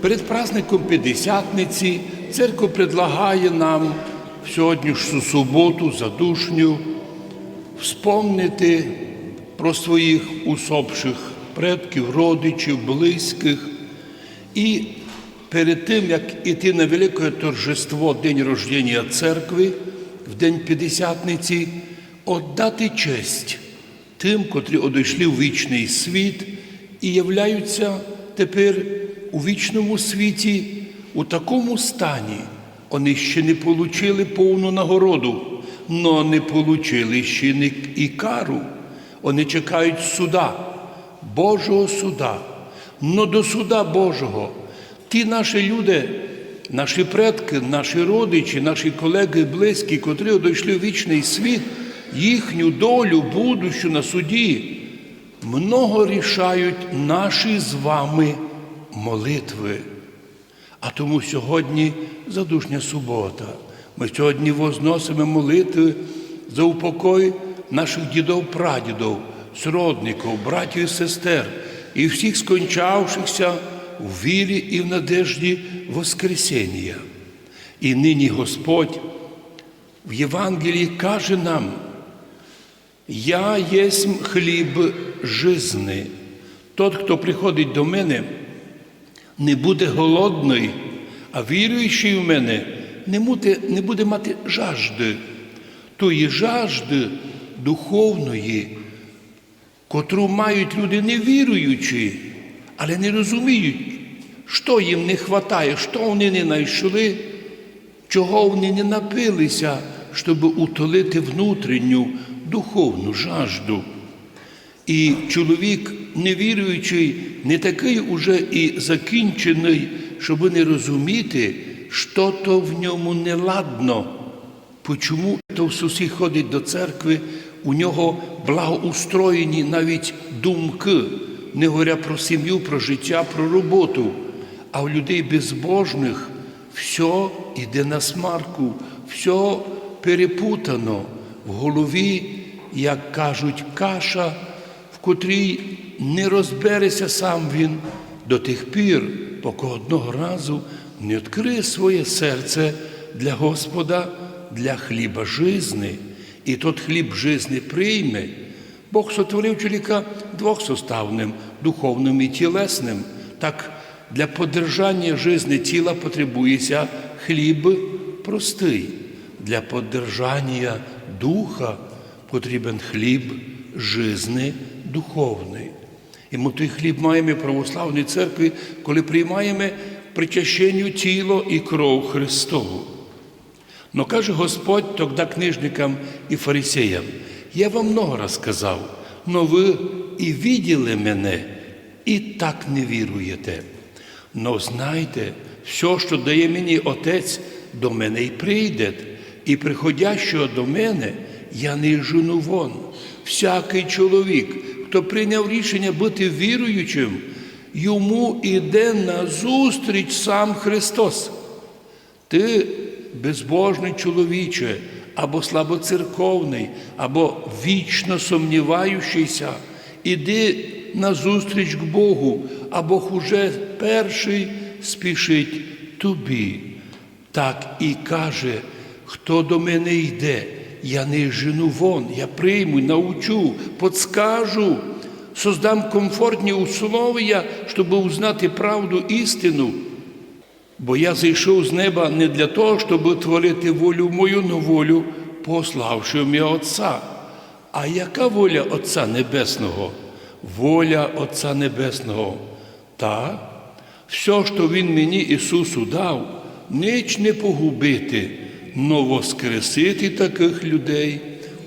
Перед праздником П'ятдесятниці церква предлагає нам в сьогоднішню суботу задушню вспомнити про своїх усопших предків, родичів, близьких. І перед тим, як іти на велике торжество День рождення церкви, в День П'ятдесятниці, отдати честь тим, котрі одійшли в вічний світ і являються тепер у вічному світі у такому стані. Вони ще не отримали повну нагороду, але не отримали ще і кару. Вони чекають суда, Божого суда. Но до суда Божого ті наші люди, наші предки, наші родичі, наші колеги, близькі, котрі одійшли в вічний світ, їхню долю, будущу на суді, много рішають наші з вами молитви. А тому сьогодні задушня субота. Ми сьогодні возносимо молитви за упокой наших дідів, прадідів, сродників, братів і сестер і всіх скончавшихся в вірі і в надежді Воскресіння. І нині Господь в Євангелії каже нам, я єсмь хліб жизни. Тот, хто приходить до мене, не буде голодний, а віруючий в мене не буде, не буде мати жажди, тої жажди духовної, котру мають люди невіруючі, але не розуміють, що їм не вистачає, що вони не знайшли, чого вони не напилися, щоб утолити внутрішню духовну жажду. І чоловік невіруючий, не такий уже і закінчений, щоб не розуміти, що то в ньому неладно. Почому то в сусі ходить до церкви, у нього благоустроєні навіть думки, не говоря про сім'ю, про життя, про роботу. А у людей безбожних все йде на смарку, все перепутано в голові, як кажуть, каша, котрій не розбереться сам він до тих пір, поки одного разу не відкриє своє серце для Господа, для хліба жизни. І тот хліб жизни прийме. Бог сотворив чоловіка двохсоставним, духовним і тілесним. Так для подержання жизни тіла потребується хліб простий. Для подержання духа потрібен хліб жизни духовний. І ми той хліб маємо в православній церкві, коли приймаємо причащенню тіло і кров Христову. Но каже Господь тогда книжникам і фарисеям, я вам много раз сказав, но ви і виділи мене, і так не віруєте. Но знайте, все, що дає мені Отець, до мене й прийде, і приходящого до мене я не жену вон. Всякий чоловік, хто прийняв рішення бути віруючим, йому іде на зустріч сам Христос. Ти безбожний чоловіче, або слабоцерковний, або вічно сумніваючийся, іди на зустріч к Богу, а Бог уже перший спішить тобі. Так і каже, хто до мене йде, я не жену вон, я прийму, научу, подскажу, создам комфортні условия, щоб узнати правду істину. Бо я зійшов з неба не для того, щоб творити волю мою, но волю пославши мене Отця. А яка воля Отця Небесного? Воля Отця Небесного. Та, все, що Він мені Ісусу дав, ніч не погубити, но воскресити таких людей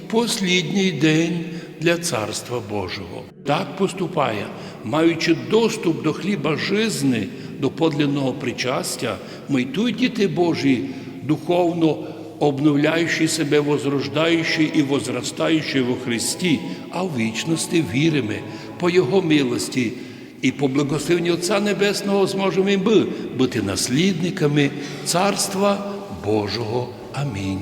послідній день для Царства Божого. Так поступає, маючи доступ до хліба жизни, до подлинного причастя, ми й діти Божі, духовно обновляючи себе, возрождаючи і возростаючи во Христі, а в вічності віримо по Його милості. І по благословенню Отця Небесного зможемо і ми бути наслідниками Царства Божого. Амінь.